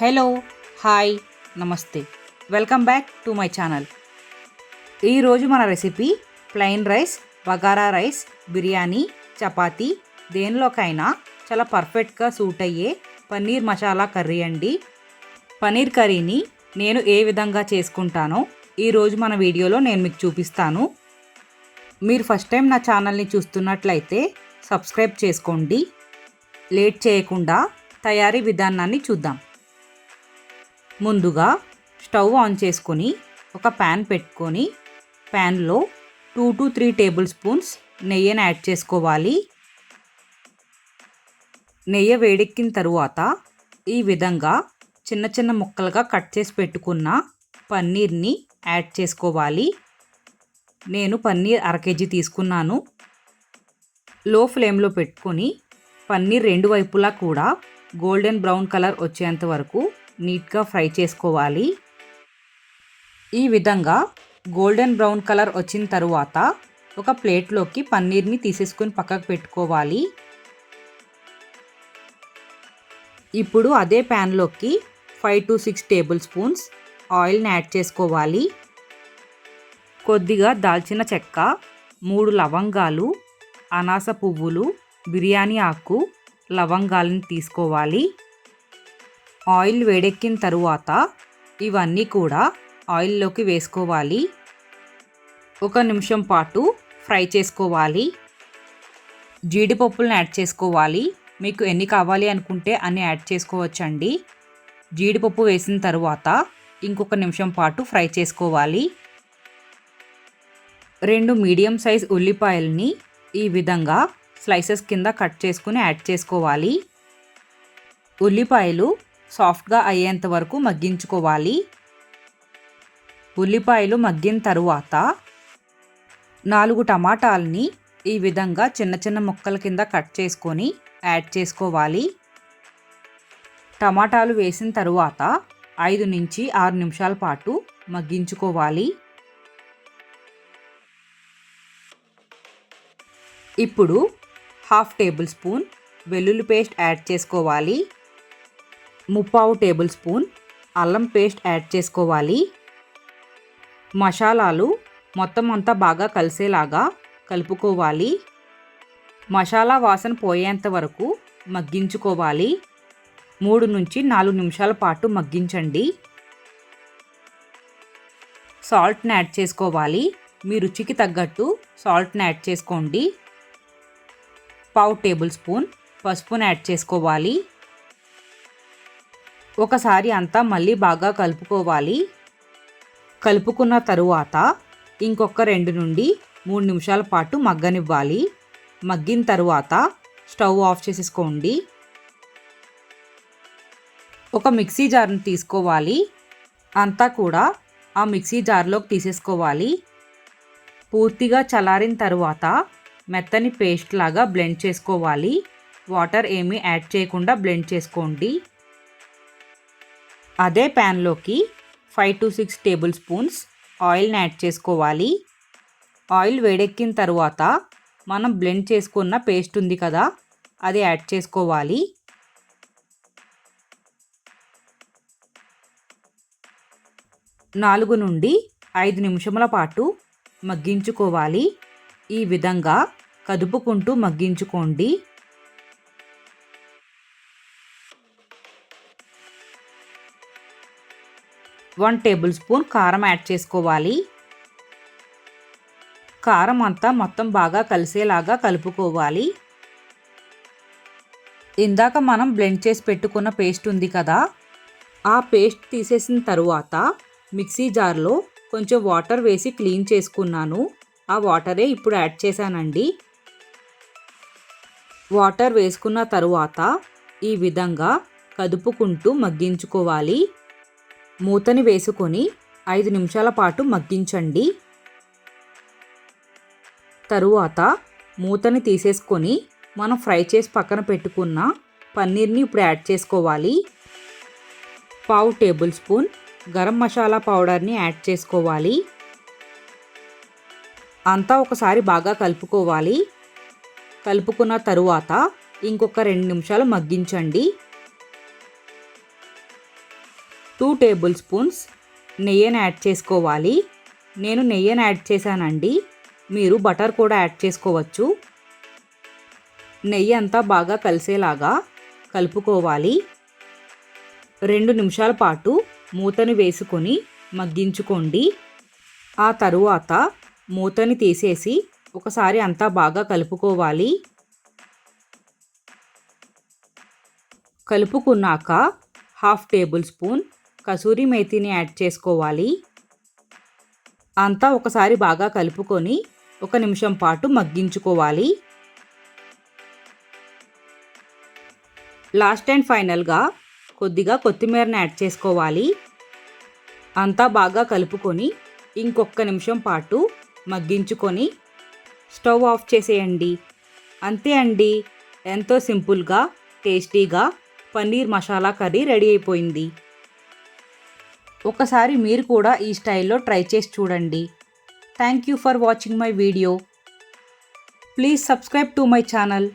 Hello hi నమస్తే. Welcome back to my channel. ఈరోజు మన recipe plain rice bagara rice biryani chapati. దేనిలోకైనా చాలా పర్ఫెక్ట్గా సూట్ అయ్యే పన్నీర్ మసాలా కర్రీ అండి. పన్నీర్ కర్రీని నేను ఏ విధంగా చేసుకుంటానో ఈరోజు మన వీడియోలో నేను మీకు చూపిస్తాను. మీరు ఫస్ట్ టైం నా ఛానల్ని చూస్తున్నట్లయితే సబ్స్క్రైబ్ చేసుకోండి. లేట్ చేయకుండా తయారీ విధానాన్ని చూద్దాం. ముందుగా స్టవ్ ఆన్ చేసుకొని ఒక ప్యాన్ పెట్టుకొని ప్యాన్లో two to three tablespoons నెయ్యిని యాడ్ చేసుకోవాలి. నెయ్యి వేడెక్కిన తరువాత ఈ విధంగా చిన్న చిన్న ముక్కలుగా కట్ చేసి పెట్టుకున్న పన్నీర్ని యాడ్ చేసుకోవాలి. నేను పన్నీర్ అర కేజీ తీసుకున్నాను. లో ఫ్లేమ్లో పెట్టుకొని పన్నీర్ రెండు వైపులా కూడా గోల్డెన్ బ్రౌన్ కలర్ వచ్చేంత వరకు నీట్గా ఫ్రై చేసుకోవాలి. ఈ విధంగా గోల్డెన్ బ్రౌన్ కలర్ వచ్చిన తరువాత ఒక ప్లేట్లోకి పన్నీర్ని తీసేసుకుని పక్కకు పెట్టుకోవాలి. ఇప్పుడు అదే ప్యాన్లోకి five to six tablespoons ఆయిల్ని యాడ్ చేసుకోవాలి. కొద్దిగా దాల్చిన చెక్క మూడు లవంగాలు అనాస పువ్వులు బిర్యానీ ఆకు లవంగాలను తీసుకోవాలి. ఆయిల్ వేడెక్కిన తరువాత ఇవన్నీ కూడా ఆయిల్లోకి వేసుకోవాలి. ఒక నిమిషం పాటు ఫ్రై చేసుకోవాలి. జీడిపప్పులను యాడ్ చేసుకోవాలి. మీకు ఎన్ని కావాలి అనుకుంటే అన్ని యాడ్ చేసుకోవచ్చండి. జీడిపప్పు వేసిన తరువాత ఇంకొక నిమిషం పాటు ఫ్రై చేసుకోవాలి. రెండు మీడియం సైజ్ ఉల్లిపాయల్ని ఈ విధంగా స్లైసెస్ కింద కట్ చేసుకుని యాడ్ చేసుకోవాలి. ఉల్లిపాయలు సాఫ్ట్గా అయ్యేంత వరకు మగ్గించుకోవాలి. ఉల్లిపాయలు మగ్గిన తరువాత నాలుగు టమాటాలని ఈ విధంగా చిన్న చిన్న ముక్కల కింద కట్ చేసుకొని యాడ్ చేసుకోవాలి. టమాటాలు వేసిన తరువాత ఐదు నుంచి ఆరు నిమిషాల పాటు మగ్గించుకోవాలి. ఇప్పుడు హాఫ్ టేబుల్ స్పూన్ వెల్లుల్లి పేస్ట్ యాడ్ చేసుకోవాలి. ముప్పావు టేబుల్ స్పూన్ అల్లం పేస్ట్ యాడ్ చేసుకోవాలి. మసాలాలు మొత్తం అంతా బాగా కలిసేలాగా కలుపుకోవాలి. మసాలా వాసన పోయేంత వరకు మగ్గించుకోవాలి. మూడు నుంచి నాలుగు నిమిషాల పాటు మగ్గించండి. సాల్ట్ని యాడ్ చేసుకోవాలి. మీ రుచికి తగ్గట్టు సాల్ట్ని యాడ్ చేసుకోండి. పావు టేబుల్ స్పూన్ పసుపుని యాడ్ చేసుకోవాలి. ఒకసారి అంతా మళ్ళీ బాగా కలుపుకోవాలి. కలుపుకున్న తరువాత ఇంకొక రెండు నుండి మూడు నిమిషాల పాటు మగ్గనివ్వాలి. మగ్గిన తరువాత స్టవ్ ఆఫ్ చేసేసుకోండి. ఒక మిక్సీ జార్ని తీసుకోవాలి. అంతా కూడా ఆ మిక్సీ జార్లోకి తీసేసుకోవాలి. పూర్తిగా చలారిన తరువాత మెత్తని పేస్ట్ లాగా బ్లెండ్ చేసుకోవాలి. వాటర్ ఏమీ యాడ్ చేయకుండా బ్లెండ్ చేసుకోండి. అదే ప్యాన్లోకి five to six tablespoons ఆయిల్ని యాడ్ చేసుకోవాలి. ఆయిల్ వేడెక్కిన తర్వాత మనం బ్లెండ్ చేసుకున్న పేస్ట్ ఉంది కదా అది యాడ్ చేసుకోవాలి. నాలుగు నుండి ఐదు నిమిషముల పాటు మగ్గించుకోవాలి. ఈ విధంగా కదుపుకుంటూ మగ్గించుకోండి. వన్ టేబుల్ స్పూన్ కారం యాడ్ చేసుకోవాలి. కారం అంతా మొత్తం బాగా కలిసేలాగా కలుపుకోవాలి. ఇందాక మనం బ్లెండ్ చేసి పెట్టుకున్న పేస్ట్ ఉంది కదా ఆ పేస్ట్ తీసేసిన తరువాత మిక్సీ జార్లో కొంచెం వాటర్ వేసి క్లీన్ చేసుకున్నాను. ఆ వాటరే ఇప్పుడు యాడ్ చేశానండి. వాటర్ వేసుకున్న తరువాత ఈ విధంగా కదుపుకుంటూ మగ్గించుకోవాలి. మూతని వేసుకొని ఐదు నిమిషాల పాటు మగ్గించండి. తరువాత మూతని తీసేసుకొని మనం ఫ్రై చేసి పక్కన పెట్టుకున్న పన్నీర్ని ఇప్పుడు యాడ్ చేసుకోవాలి. పావు టేబుల్ స్పూన్ గరం మసాలా పౌడర్ని యాడ్ చేసుకోవాలి. అంతా ఒకసారి బాగా కలుపుకోవాలి. కలుపుకున్న తరువాత ఇంకొక రెండు నిమిషాలు మగ్గించండి. టూ టేబుల్ స్పూన్స్ నెయ్యిని యాడ్ చేసుకోవాలి. నేను నెయ్యిని యాడ్ చేశానండి. మీరు బటర్ కూడా యాడ్ చేసుకోవచ్చు. నెయ్యి అంతా బాగా కలిసేలాగా కలుపుకోవాలి. రెండు నిమిషాల పాటు మూతని వేసుకొని మగ్గించుకోండి. ఆ తరువాత మూతని తీసేసి ఒకసారి అంతా బాగా కలుపుకోవాలి. కలుపుకున్నాక హాఫ్ టేబుల్ స్పూన్ కసూరి మేతిని యాడ్ చేసుకోవాలి. అంతా ఒకసారి బాగా కలుపుకొని ఒక నిమిషం పాటు మగ్గించుకోవాలి. లాస్ట్ అండ్ ఫైనల్గా కొద్దిగా కొత్తిమీరని యాడ్ చేసుకోవాలి. అంతా బాగా కలుపుకొని ఇంకొక నిమిషం పాటు మగ్గించుకొని స్టవ్ ఆఫ్ చేసేయండి. అంతే అండి. ఎంతో సింపుల్గా టేస్టీగా పన్నీర్ మసాలా కర్రీ రెడీ అయిపోయింది. ఒకసారి మీరు కూడా ఈ స్టైల్లో ట్రై చేసి చూడండి. Thank you for watching my video please subscribe to my channel